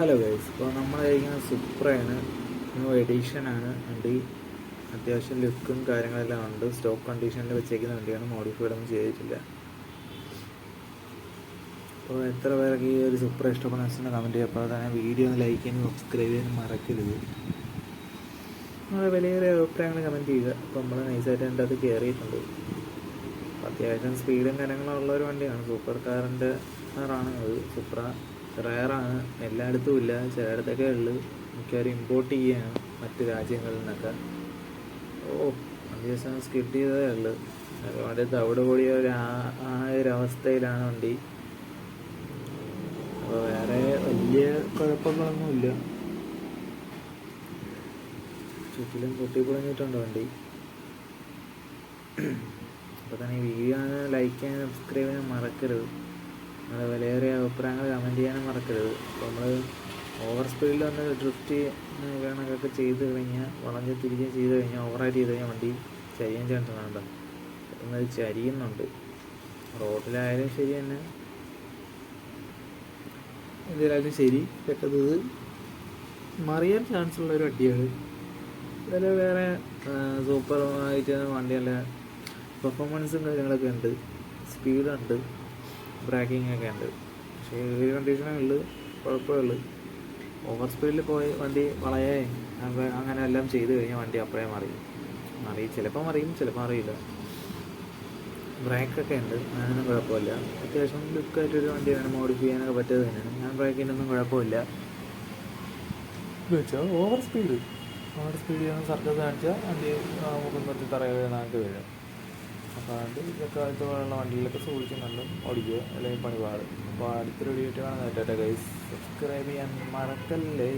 Hello guys ഇപ്പോൾ നമ്മൾ കഴിക്കുന്ന സുപ്രയാണ് ന്യൂ എഡീഷനാണ് വണ്ടി അത്യാവശ്യം ലുക്കും കാര്യങ്ങളെല്ലാം ഉണ്ട്. സ്റ്റോക്ക് കണ്ടീഷനിൽ വെച്ചേക്കുന്ന വണ്ടിയാണ്. മോഡിഫൈഡ് ഒന്നും ചെയ്തിട്ടില്ല. അപ്പോൾ എത്ര പേർക്ക് ഈ ഒരു സുപ്ര ഇഷ്ടപ്പെടുന്ന വെച്ചാൽ കമന്റ് ചെയ്യുക അപ്പോൾ തന്നെ വീഡിയോ ഒന്ന് ലൈക്ക് ചെയ്യാനും സബ്സ്ക്രൈബ് ചെയ്യാനും മറക്കരുത്. നിങ്ങളുടെ വിലയേറിയ അഭിപ്രായങ്ങൾ കമന്റ് ചെയ്യുക. അപ്പോൾ നമ്മൾ നൈസായിട്ട് എന്റെ അത് കയറിയിട്ടുണ്ട് അത്യാവശ്യം സ്പീഡും കാര്യങ്ങളും ഉള്ള ഒരു വണ്ടിയാണ്. സൂപ്പർ കാറിന്റെ കാറാണ് അത്. സുപ്ര റയറാണ്. എല്ലായിടത്തും ഇല്ല. ചിലയിടത്തൊക്കെ ഉള്ളു. മിക്കവാറും ഇമ്പോർട്ട് ചെയ്യാണ് മറ്റു രാജ്യങ്ങളിൽ നിന്നൊക്കെ. ഓ അഞ്ച് ദിവസം ചെയ്തതേ ഉള്ളു. അതുകൊണ്ട് കൂടിയ ഒരു ആ- ഒരു അവസ്ഥയിലാണ് വണ്ടി. അപ്പോൾ വേറെ വലിയ കുഴപ്പങ്ങളൊന്നുമില്ല. ചുറ്റിലും പൊട്ടിപ്പൊളിഞ്ഞിട്ടുണ്ട് വണ്ടി. അപ്പോൾ തന്നെ വീഡിയോ ലൈക്ക് ചെയ്യാൻ സബ്സ്ക്രൈബ് ചെയ്യാൻ മറക്കരുത്. നിങ്ങളുടെ വിലയേറിയ അഭിപ്രായങ്ങൾ കമന്റ് ചെയ്യാനും മറക്കരുത്. നമ്മൾ ഓവർ സ്പീഡിൽ വന്ന് ഡ്രിഫ്റ്റ് കണക്കൊക്കെ ചെയ്ത് കഴിഞ്ഞാൽ വളഞ്ഞ് തിരികെ ചെയ്ത് കഴിഞ്ഞാൽ ഓവറായിട്ട് ചെയ്ത് കഴിഞ്ഞാൽ വണ്ടി ചരിയാൻ ചാൻസ് വേണ്ട എന്നത് ചരിയുന്നുണ്ട്. റോഡിലായാലും ശരി തന്നെ. എന്തായാലും ശരി പെട്ടത് മറിയാൻ ചാൻസ് ഉള്ള ഒരു വണ്ടിയാണ്. ഇതിൽ വേറെ സൂപ്പർ ആയിട്ട് വണ്ടിയല്ല പെർഫോമൻസും കാര്യങ്ങളൊക്കെ ഉണ്ട്. സ്പീഡുണ്ട് ബ്രാക്കിംഗ് ഒക്കെ ഉണ്ട്. പക്ഷേ ഈ കണ്ടീഷനുകളിൽ കുഴപ്പമുള്ളൂ ഓവർ സ്പീഡിൽ പോയി വണ്ടി വളയെ. അങ്ങ- അങ്ങനെ എല്ലാം ചെയ്ത് കഴിഞ്ഞാൽ വണ്ടി അപ്പോഴേ മറിയും. മറി ചിലപ്പോൾ മറിയും ചിലപ്പോൾ അറിയില്ല ബ്രേക്കൊക്കെ ഉണ്ട്. അതിനൊന്നും കുഴപ്പമില്ല. അത്യാവശ്യം ലുക്കായിട്ടൊരു വണ്ടിയാണ്. മോഡിഫൈ ചെയ്യാനൊക്കെ പറ്റിയത് തന്നെയാണ്. ഞാൻ ബ്രേക്കിനൊന്നും കുഴപ്പമില്ല. വെച്ചാൽ ഓവർ സ്പീഡ് ഓവർ സ്പീഡ് ചെയ്യുന്ന സർക്കസ് കാണിച്ചാൽ വണ്ടി മുഖം കുറച്ച് തറയിൽ നാട്ടിൽ അപ്പോൾ അത് ഇതൊക്കെ ഇതുപോലുള്ള വണ്ടികളിലൊക്കെ സൂക്ഷിച്ച് നല്ല ഓടിക്കുക അല്ലെങ്കിൽ പണി പാടും അപ്പോൾ അടുത്തൊരു വീഡിയോ കാണാൻ പറ്റാട്ടെ ഗൈസ്. സബ്സ്ക്രൈബ് ചെയ്യാൻ മറക്കല്ലേ.